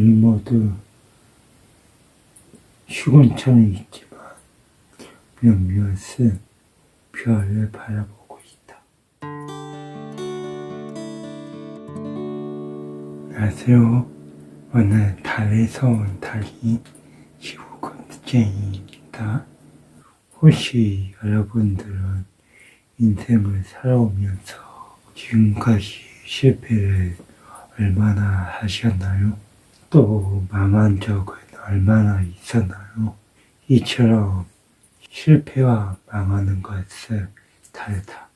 모두 시곤처럼 있지만 몇몇은 별을 바라보고 있다. 안녕하세요. 오늘 달에서 온 달이 지구콘쟁이입니다. 혹시 여러분들은 인생을 살아오면서 지금까지 실패를 얼마나 하셨나요? 또 망한 적은 얼마나 있었나요? 이처럼 실패와 망하는 것을 다르다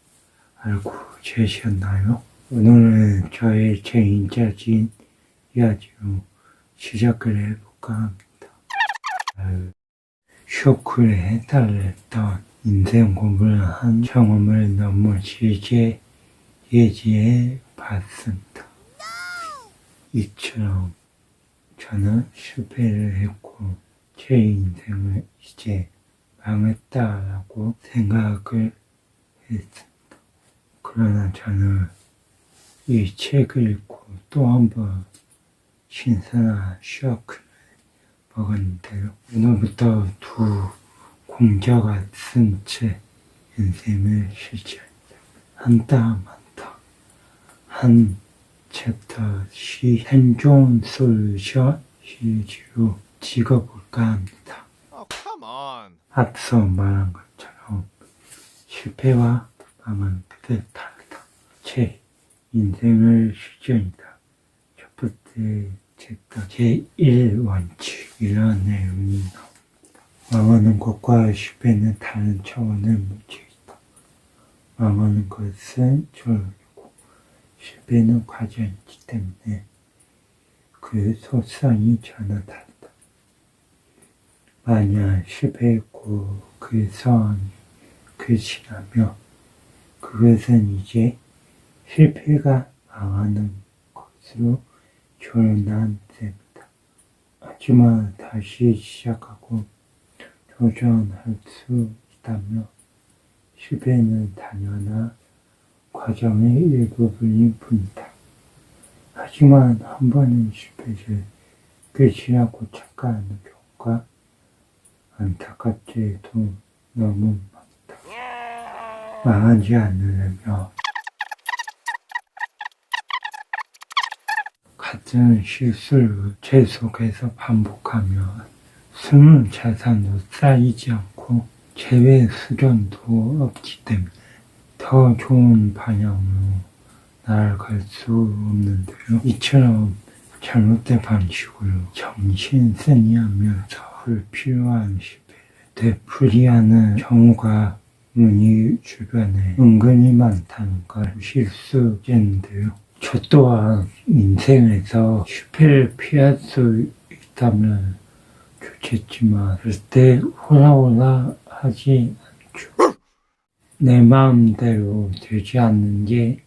알고 계셨나요? 오늘은 저의 개인적인 이야기로 시작을 해볼까 합니다. 아유, 쇼크를 해달랬던 인생 공부를 한 경험을 너무 길게 얘기해 봤습니다. 이처럼 저는 실패를 했고 제 인생을 이제 망했다라고 생각을 했습니다. 그러나 저는 이 책을 읽고 또 한 번 신선한 쇼크를 먹었는데요. 오늘부터 두 공자가 쓴책 인생을. 한땀 한땀 한 챕터 시 한 좋은 솔루션 시리즈로 찍어볼까 합니다. 아, 앞서 말한 것처럼 실패와 망은 그대 다르다. 제 인생을 실전이다. 첫 번째 챕터 제1원칙 이런 내용이 나옵니다. 망하는 것과 실패는 다른 차원의 문제이다. 망하는 것은 저렇 10에는 과제이기 때문에 그 소상이 전혀 다르다. 만약 10의 고그 성이 그시라며 그것은 이제 실패가 망하는 것으로 결론난 셈이다. 하지만 다시 시작하고 도전할 수 있다며 실패는 당연한 과정의 일부분 일 뿐이다. 하지만 한 번의 실패를 끝이라고 착각하는 경우가 안타깝게도 너무 많다. 망하지 않으려면 같은 실수를 계속해서 반복하면 숨은 자산도 쌓이지 않고 재회 수준도 없기 때문에 더 좋은 방향으로 나아갈 수 없는데요. 이처럼 잘못된 방식으로 정신 승리하면서 불필요한 실패를 되풀이하는 경우가 우리 주변에 은근히 많다는 걸 실수 있는데요. 저 또한 인생에서 실패를 피할 수 있다면 좋겠지만 절대 호라호라 하지. 내 마음대로 되지 않는 게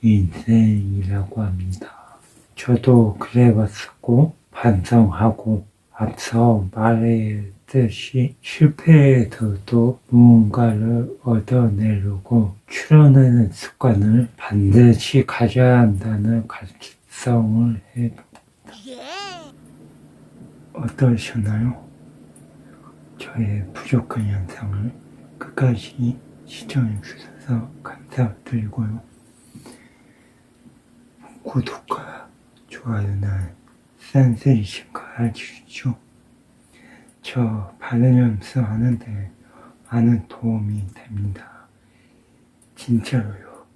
인생이라고 합니다. 저도 그래봤었고 반성하고 앞서 말했듯이 실패에서도 무언가를 얻어내려고 추론하는 습관을 반드시 가져야 한다는 각성을 해 어떠셨나요? 저의 부족한 영상을 끝까지 시청해 주셔서 감사드리고요. 구독과 좋아요는 센세이션과 해주시죠. 저 발음 연습하는데 많은 도움이 됩니다. 진짜로요.